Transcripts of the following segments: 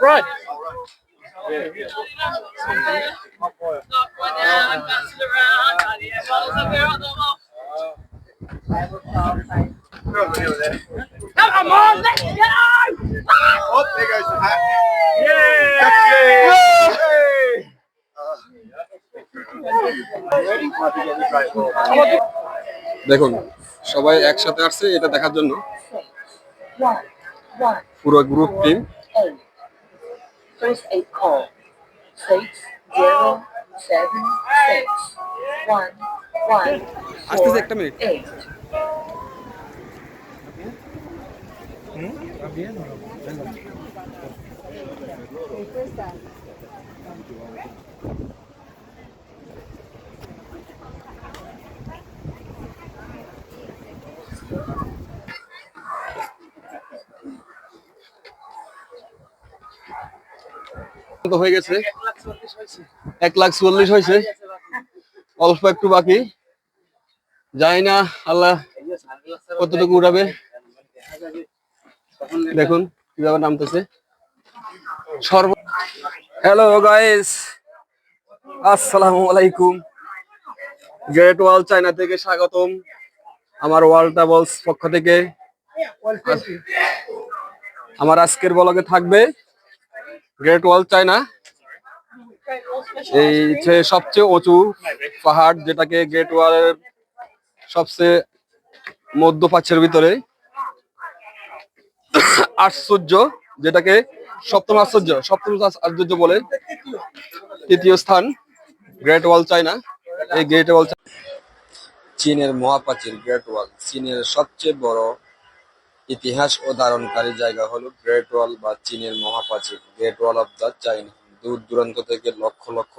Right. Come on, let's go! Oh, there goes the hat. Yay! Yay! দেখুন সবাই একসাথে আসছে এটা দেখার জন্য পুরো group team eight. First aid call. Six, zero, seven, six, one, one, আসতেছে four, একটা মিনিট হয়ে গেছে। এক লাখ চুয়াল্লিশ হয়েছে। অল্প একটু বাকি। যাই না আল্লাহ কতটুকু উড়াবে দেখুন কীভাবে নামতেছে। সর্ব হ্যালো গাইস আসসালামু আলাইকুম। গ্রেট ওয়াল চায়না থেকে স্বাগতম আমার ওয়াল ট্রাভেলস পক্ষ থেকে। আমার আজকের বলকে থাকবে গ্রেট ওয়াল চায়না এই যে সবচেয়ে উঁচু পাহাড় যেটাকে গ্রেট ওয়ালের সবচেয়ে মধ্যপ্রাচ্যের ভিতরে, আশ্চর্য, যেটাকে সপ্তম আশ্চর্য সপ্তম আশ্চর্য বলে তৃতীয় স্থান গ্রেট ওয়াল চায়না এই গ্রেট ওয়াল চীনের মহাপ্রাচীর গ্রেট ওয়াল চীনের সবচেয়ে বড় ইতিহাস ও ধারণকারী জায়গা হলো গ্রেট ওয়াল বা চীনের মহাপ্রাচীর, great wall of the China. দূর দূরান্ত থেকে লক্ষ লক্ষ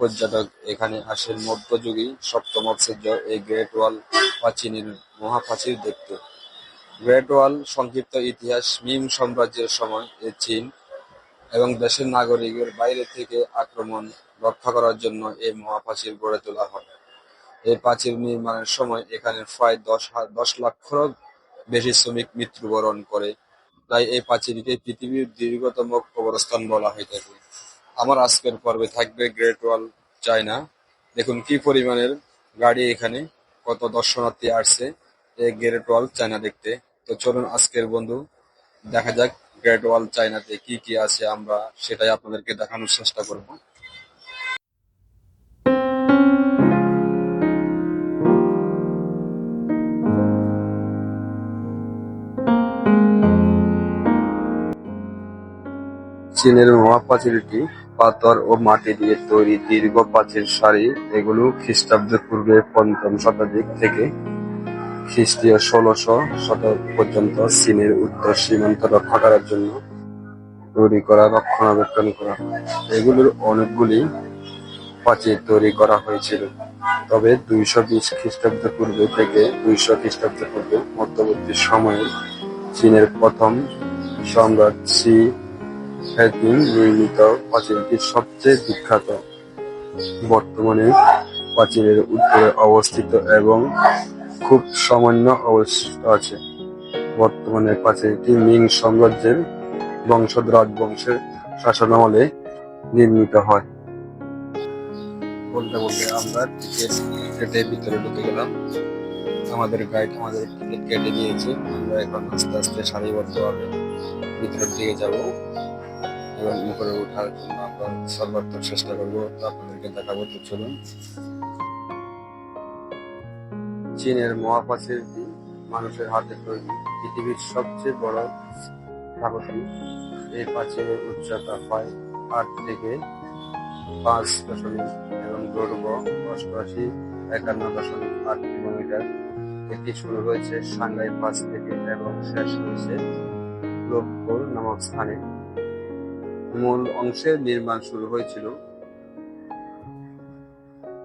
পর্যটক এখানে আসেন। মধ্যযুগী সপ্তম আশ্চর্য এই গ্রেট ওয়াল বা চীনের মহাপ্রাচীর দেখতে। গ্রেট ওয়াল সংক্ষিপ্ত ইতিহাস, মিং সাম্রাজ্যের সময় এ চীন এবং দেশের নাগরিকের বাইরে থেকে আক্রমণ রক্ষা করার জন্য এই মহাপ্রাচীর গড়ে তোলা হয়। এই প্রাচীর নির্মাণের সময় এখানে প্রায় দশ দশ লক্ষেরও বেশি শ্রমিক মৃত্যুবরণ করে। তাই এই প্রাচীরকে পৃথিবীর দীর্ঘতম কবরস্থান বলা হয়ে থাকে। আমার আজকের পর্বে থাকবে গ্রেট ওয়াল চায়না দেখুন কি পরিমাণের গাড়ি এখানে, কত দর্শনার্থী আসছে এই গ্রেট ওয়াল চায়না দেখতে। তো চলুন আজকের বন্ধু, দেখা যাক গ্রেট ওয়াল চায়নাতে কি কি আছে আমরা, সেটাই আপনাদেরকে দেখানোর চেষ্টা করব। চীনের মহাপ্রাচীরটি পাথর ও মাটি দিয়ে তৈরি দীর্ঘ প্রাচীর সারি, এগুলো খ্রিস্টাব্দ পূর্বে পঞ্চম শতাধিক থেকে খ্রিস্টীয় ষোলশ শতক পর্যন্ত চীনের উত্তর সীমান্ত রক্ষা করার জন্য তৈরি করা, রক্ষণাবেক্ষণ করা। এগুলোর অনেকগুলি প্রাচীর তৈরি করা হয়েছিল। তবে দুইশো বিশ খ্রিস্টাব্দ পূর্বে থেকে দুইশো খ্রিস্টাব্দ পূর্বে মধ্যবর্তী সময়ে চীনের প্রথম সম্রাট শি হ্যাকিং নির্মিত প্রাচীরটি সবচেয়ে বিখ্যাত। বর্তমানে প্রাচীরের উত্তরে অবস্থিত এবং খুব সামান্য অবস্থিত আছে। বর্তমানে প্রাচীরটি মিং সাম্রাজ্যের বংশধর রাজবংশের শাসনামলে নির্মিত হয়। বলতে বলতে আমরা টিকিট কেটে ভিতরে ঢুকে গেলাম। আমাদের গাইড আমাদের টিকিট কেটে দিয়েছে। আমরা এখন আস্তে আস্তে সারিবদ্ধভাবে ভিতরের দিকে যাব। উপরে ওঠার জন্য আমরা সর্বাত্মক চেষ্টা করব। আপনাদেরকে দেখাবো তো চলুন। চীনের মহাপ্রাচীরটি মানুষের হাতে তৈরি পৃথিবীর সবচেয়ে বড় স্থাপতি এই প্রাচীরের উচ্চতা হয় আট থেকে পাঁচ দশমিক এবং দৈর্ঘ্য অষ্টআশি একান্ন দশমিক আট কিলোমিটার। এটি শুরু হয়েছে সাংঘাই পাঁচ থেকে এবং শেষ হয়েছে লোকপুর নামক স্থানে। মূল অংশের নির্মাণ শুরু হয়েছিল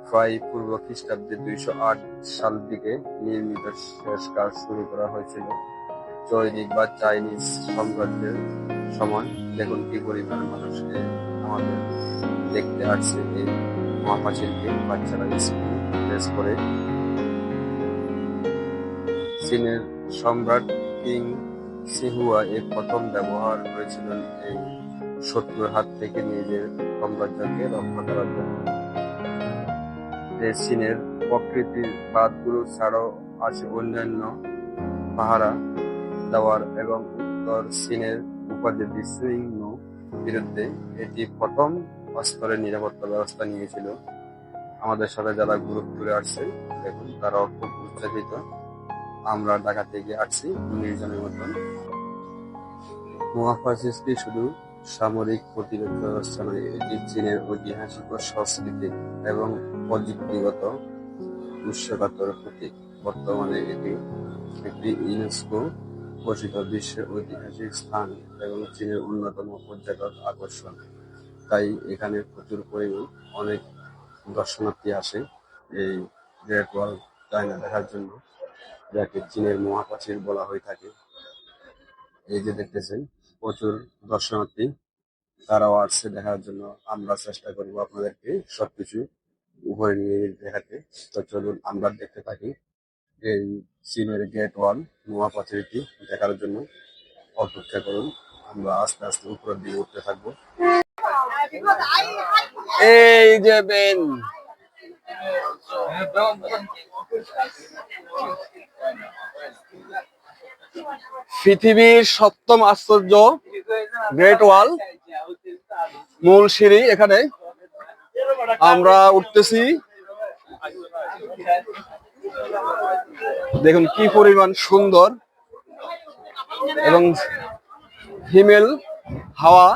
প্রায় পূর্ব খ্রিস্টাব্দে দুইশো আট সাল দিকে নির্মিত শেষ কাজ শুরু করা হয়েছিল। চৈনিক বা চাইনিজ সাম্রাজ্যের সময় দেখুন কি পরিমাণ মানুষ এ আমাদের দেখতে আসছে এই মহাপ্রাচীরকে বাচ্চারা স্কুল করে চীনের সম্রাট কিং সিহুয়া এর প্রথম ব্যবহার করেছিলেন এই শত্রুর হাত থেকে নিজের সাম্রাজ্যকে রক্ষা করার জন্য। চীনের প্রকৃতির বাদগুলো ছাড়াও আছে অন্যান্য পাহারা দেওয়ার এবং উত্তর চীনের উপদ্বীপী সিংহ বিরুদ্ধে এটি প্রথম স্তরের নিরাপত্তা ব্যবস্থা নিয়েছিল। আমাদের সাথে যারা গ্রুপ করে আসছে, দেখুন, তারাও খুব উৎসাহিত। আমরা ঢাকা থেকে আসছি, উনিশ জনের মতন। মহাফাসিসটি শুধু সামরিক ব্যবস্থা নয়, এটি চীনের ঐতিহাসিক ও সাংস্কৃতিক এবং প্রযুক্তিগত উৎসকাতর প্রতীক। বর্তমানে এটি একটি ইউনেস্কো ঘোষিত বিশ্বের ঐতিহাসিক স্থান এবং চীনের অন্যতম পর্যটক আকর্ষণ। তাই এখানে প্রচুর পরিমাণ অনেক দর্শনার্থী আসে এই গ্রেট ওয়াল চায়না দেখার জন্য, যাকে চীনের মহাপ্রাচীর বলা হয়ে থাকে। এই যে দেখতেছেন প্রচুর দর্শনার্থী, তারাও আসছে দেখার জন্য। আমরা চেষ্টা করব আপনাদেরকে সবকিছু উপরে নিয়ে দেখাতে। তো চলুন, আমরা দেখতে থাকি এই চীনের গেট ওয়ান নোয়া পাথরিটি দেখার জন্য অপেক্ষা করুন। আমরা আস্তে আস্তে উপরের দিকে উঠতে থাকব। এই যে বেন পৃথিবীর সপ্তম আশ্চর্য গ্রেট ওয়াল মূল সিঁড়ি এখানে। আমরা উঠতেছি। দেখুন কি পরিমাণ সুন্দর এবং হিমেল হাওয়া।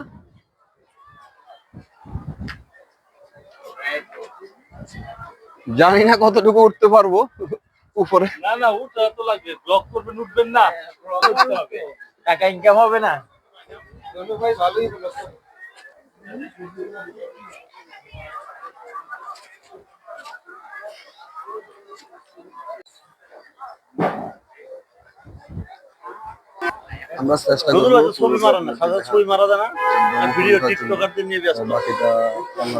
জানি না কতটুকু উঠতে পারব। উপরে। না না উঠতে তো লাগবে। ব্লক করবেন উঠবেন না। টাকা ইনকাম হবে না। আমরা চেষ্টা করব ছবি মারা না সাদা ছবি মারা যায় না। আর ভিডিও টিকটকারদের নিয়ে ব্যস্ত। বাকিটা আমরা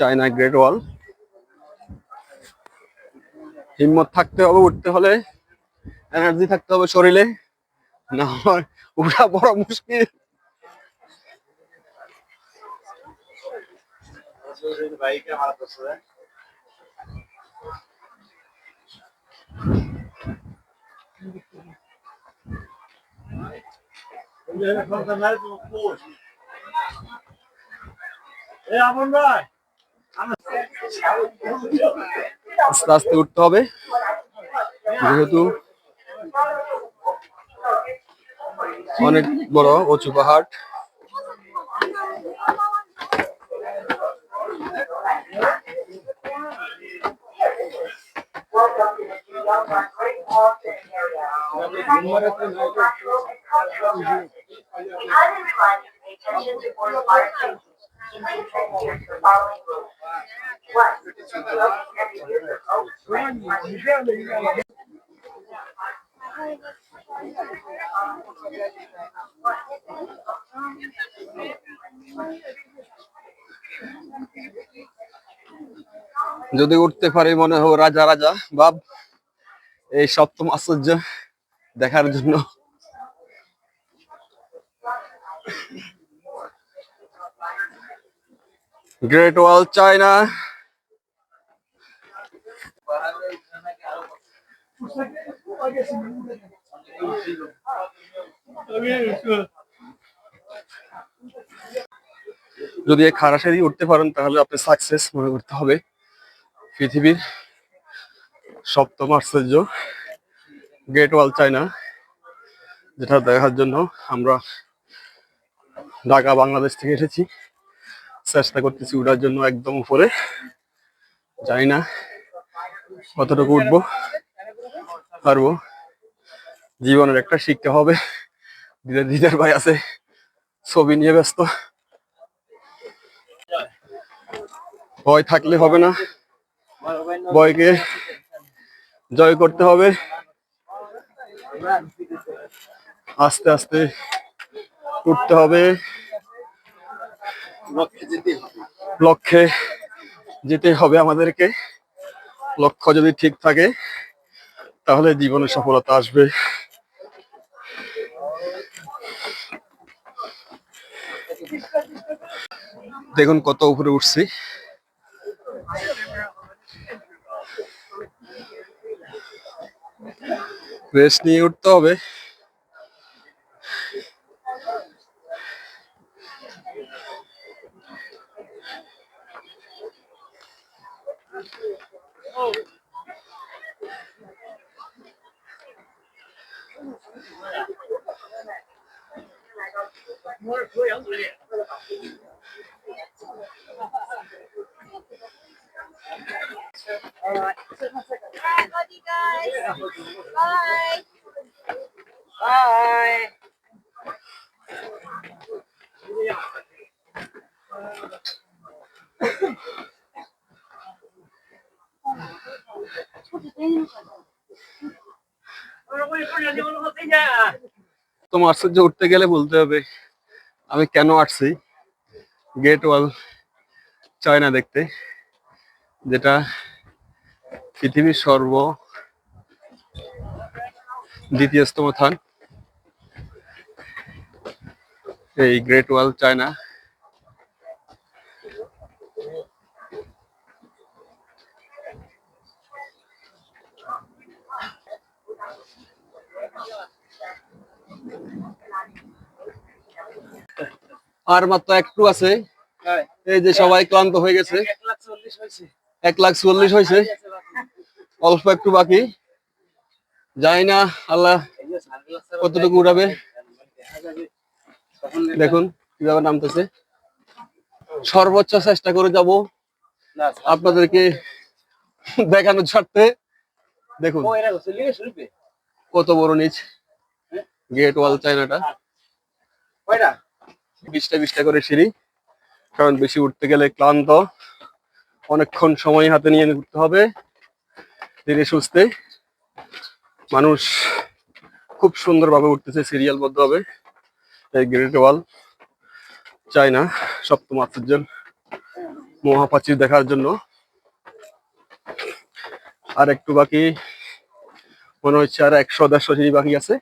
চায়না গ্রেট ওয়াল হিম্মত থাকতে হবে, উঠতে হলে এনার্জি থাকতে হবে শরীরে, না উঠা বড় মুশকিল। এই আপন ভাই। আস্তে আস্তে উঠতে হবে যেহেতু অনেক বড় উঁচু পাহাড় We highly remind you to pay attention to board যদি উঠতে পারি মনে হবে রাজা রাজা বাব এই সপ্তম আশ্চর্য দেখার জন্য। গ্রেট ওয়াল চায়না যদি এই খারাপ সারি উঠতে পারেন, তাহলে আপনি সাকসেস মনে করতে হবে। পৃথিবীর সপ্তম আশ্চর্য গেট ওয়াল চায়না যেটা দেখার জন্য আমরা ঢাকা, বাংলাদেশ থেকে এসেছি। চেষ্টা করতেছি উঠার জন্য একদম উপরে। জানি না কতটুকু উঠবো। পারব। জীবনের একটা শিক্ষা হবে। দিদার দিদার ভাই আছে। ছবি নিয়ে ব্যস্ত। ভয় থাকলে হবে না। ভয়কে জয় করতে হবে। আস্তে আস্তে উঠতে হবে। লক্ষ্যে যেতে হবে আমাদেরকে। লক্ষ্য যদি ঠিক থাকে তাহলে জীবনে সফলতা আসবে। দেখুন কত উপরে উঠছি। রেস্ট নিয়ে উঠতে হবে। Love you guys. Bye. Bye. তোমার আশ্চর্য উঠতে গেলে বলতে হবে আমি কেন আসছি? গেট ওয়াল চায়না দেখতে, যেটা পৃথিবীর সর্ব দ্বিতীয়তম স্থান। এই গ্রেট ওয়াল চায়না। আর মাত্র একটু আছে। এই যে সবাই ক্লান্ত হয়ে গেছে। এক লাখ চল্লিশ হয়েছে। অল্প একটু বাকি। যাই না আল্লাহ কতটুকু উড়াবে? দেখুন কীভাবে নামতেছে। সর্বোচ্চ চেষ্টা করে যাব আপনাদেরকে দেখানোর স্বার্থে। দেখুন। কত বড় নিচ। গেট ওয়াল চাইনাটা বিশটা বিশটা করে সিঁড়ি। কারণ বেশি উঠতে গেলে ক্লান্ত। অনেকক্ষণ সময় হাতে নিয়ে উঠতে হবে। ধীরে সুস্থে। মানুষ খুব সুন্দরভাবে উঠতেছে সিরিয়ালবদ্ধ হবে এই গ্রেট ওয়াল। চাই না সপ্তম আশ্চর্য মহাপ্রাচীর দেখার জন্য। আর একটু বাকি মনে হচ্ছে আর একশো দেড়শো সিঁড়ি বাকি আছে।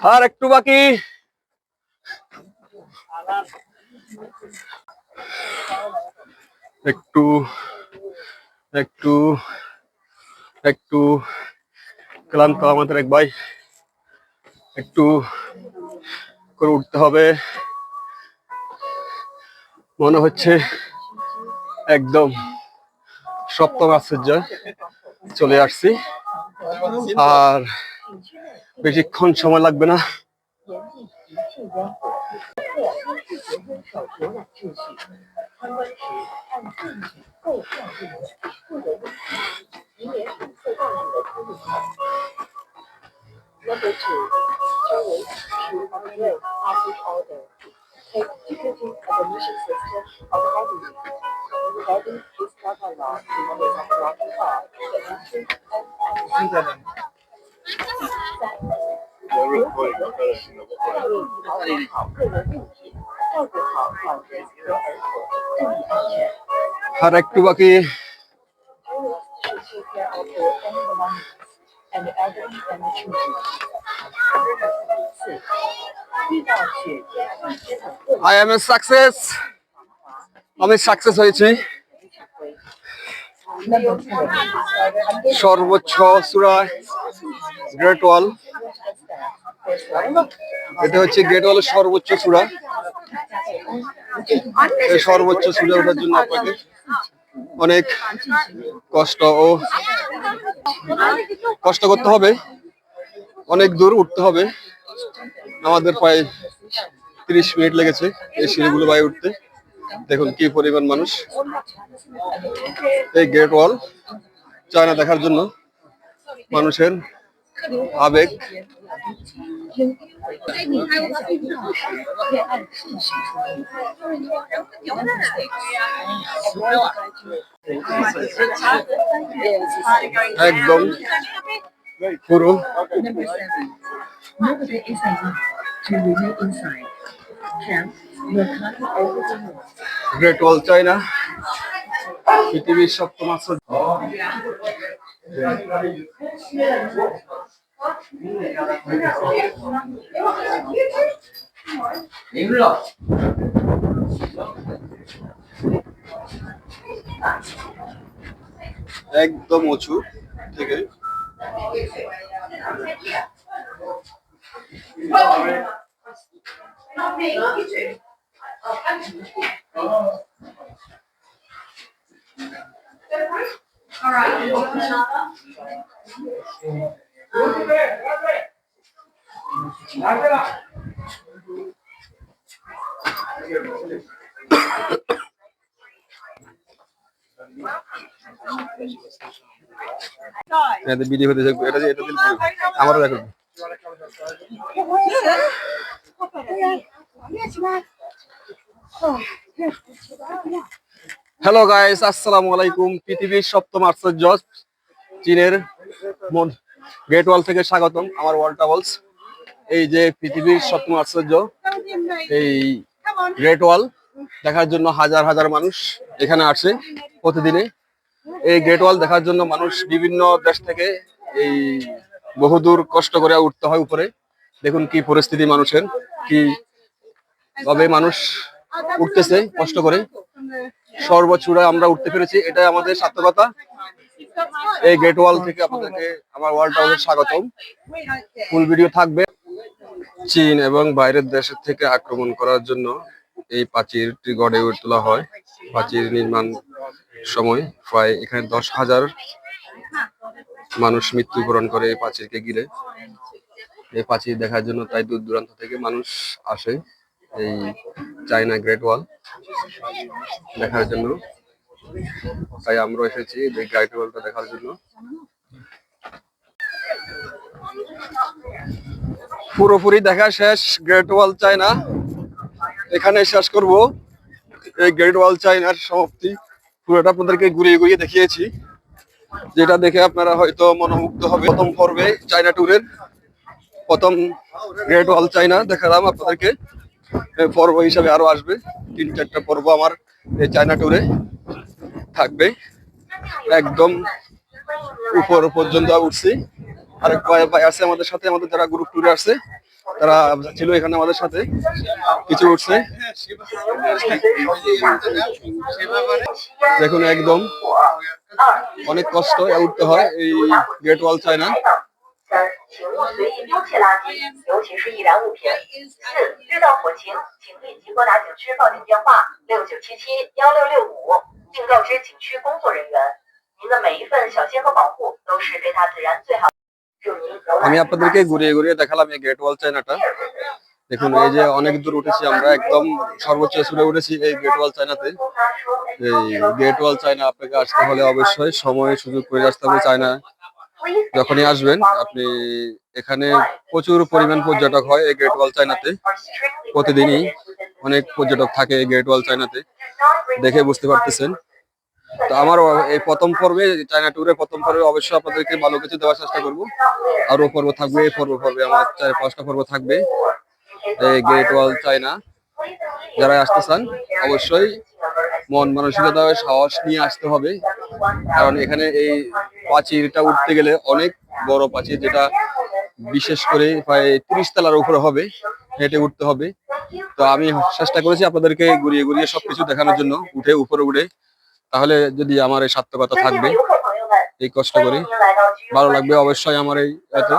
আর একটু বাকি। একটু একটু একটু, ক্লান্ত আমাদের এক ভাই। একটু করে উঠতে হবে। মনে হচ্ছে একদম সপ্তম আশ্চর্য। চলে আসছি। আর বেশিক্ষণ সময় লাগবে না। আর একটু বাকি আই এম এ সাকসেস আমি সাকসেস হয়েছি। সর্বোচ্চ চূড়া গ্রেট ওয়াল। এটা হচ্ছে গ্রেট ওয়ালের সর্বোচ্চ এই সর্বোচ্চ চূড়া ওঠার জন্য আপনাকে অনেক কষ্ট ও কষ্ট করতে হবে। অনেক দূর উঠতে হবে। আমাদের প্রায় তিরিশ মিনিট লেগেছে এই সিঁড়িগুলো বাইরে উঠতে। দেখুন কি পরিমাণ মানুষ। এই গেট ওয়াল চায়না দেখার জন্য মানুষের আবেগ। একদম পুরো। Camp গ্রেট ওয়াল চায়না পৃথিবীর সপ্তম একদম উঁচু থেকে। এটাতে ভিডিও হতে থাকবে। এটা যে এটা দিলে আমারও দেখো হ্যালো গাইস আসসালামু আলাইকুম পৃথিবীর সপ্তম আশ্চর্য চীনের গেট ওয়াল থেকে স্বাগতম, আমার ওয়াল ট্রাভেলস এই যে পৃথিবীর সপ্তম আশ্চর্য এই গ্রেট ওয়াল দেখার জন্য হাজার হাজার মানুষ এখানে আসে প্রতিদিনে। এই গ্রেট ওয়াল দেখার জন্য মানুষ বিভিন্ন দেশ থেকে এই বহুদূর কষ্ট করে উঠতে হয় উপরে। দেখুন কি পরিস্থিতি মানুষের, কি তবে মানুষ উঠতেছে, কষ্ট করে। সর্বচূড়ায় আমরা উঠতে পেরেছি, এটাই আমাদের সার্থকতা। এই গেট ওয়াল থেকে আপনাদেরকে আমার ওয়ার্ল্ড টাউনের স্বাগতম। ফুল ভিডিও থাকবে চীন এবং বাইরের দেশের থেকে আক্রমণ করার জন্য এই প্রাচীরটি গড়ে তোলা হয়। প্রাচীর নির্মাণ সময় প্রায় এখানে দশ হাজার মানুষ মৃত্যুবরণ করে এই প্রাচীরকে ঘিরে। এই প্রাচীর দেখার জন্য তাই দূর দূরান্ত থেকে মানুষ আসে। এই চায়না গ্রেট ওয়াল দেখার জন্য। তাই আমরা এসেছি এই গ্রেট ওয়ালটা দেখার জন্য। পুরোপুরি দেখা শেষ গ্রেট ওয়াল চায়না এখানে শেষ করব। এই গ্রেট ওয়াল চায়নার সমাপ্তি। পুরোটা আপনাদেরকে ঘুরিয়ে ঘুরিয়ে দেখিয়েছি। যেটা দেখে আপনারা হয়তো মনোমুগ্ধ হবে। প্রথম পর্বে চায়না ট্যুরের প্রথম গ্রেট ওয়াল চায়না দেখালাম আপনাদেরকে। পর্ব হিসাবে আরও আসবে। তিন, চারটা পর্ব আমার চায়না ট্যুরে থাকবে। একদম উপর পর্যন্ত উঠছি। আরেক ভাই আছে আমাদের সাথে, আমাদের যারা গ্রুপ ট্যুরে আসছে, তারা ছিল এখানে আমাদের সাথে। কিছু উঠছে। দেখুন একদম অনেক কষ্ট উঠতে হয় এই গেট ওয়াল চায় না 三，请勿随意丢弃垃圾，尤其是易燃物品。四，遇到火情，请立即拨打景区报警电话六九七七幺六六五，并告知景区工作人员。您的每一份小心和保护都是对大自然最好的。祝您游 আমি 览愉 আপনাদেরকে 快。 ঘুরিয়ে ঘুরিয়ে দেখালাম এই গ্রেট ওয়াল চায়নাটা দেখুন এই যে অনেক দূর উঠেছি আমরা একদম সর্বোচ্চ চূড়ে উঠেছি এই গ্রেট ওয়াল চায়নাতে এই গ্রেট ওয়াল চায়না আপনাকে আসতে হলে অবশ্যই সময় সুযোগ করে আসতে হবে চায়না যখনই আসবেন, আপনি এখানে প্রচুর পরিমাণ পর্যটক হয় এই গ্রেট ওয়াল চায়নাতে প্রতিদিনই অনেক পর্যটক থাকে এই গ্রেট ওয়াল চায়নাতে দেখে বুঝতে পারতেছেন। তো আমার এই প্রথম পর্বে চায়না ট্যুরে প্রথম পর্বে অবশ্যই আপনাদেরকে ভালো কিছু দেওয়ার চেষ্টা করব। আরও পর্ব থাকবে, এই পর্ব পর্বে, আমার চার পাঁচটা পর্ব থাকবে। এই গ্রেট ওয়াল চায়না যারা আসতে চান, অবশ্যই মন মানসিকতা সাহস নিয়ে আসতে হবে। কারণ এখানে এই পাঁচিলটা উঠতে গেলে অনেক বড় পাঁচিল, যেটা বিশেষ করে প্রায় তিরিশ তলার উপরে হবে, হেঁটে উঠতে হবে। তো আমি চেষ্টা করেছি আপনাদেরকে ঘুরিয়ে ঘুরিয়ে সবকিছু দেখানোর জন্য, উঠে, উপরে উঠে। তাহলে যদি আমার এই সার্থকতা থাকবে, এই কষ্ট করে, ভালো লাগবে অবশ্যই আমার এই এত।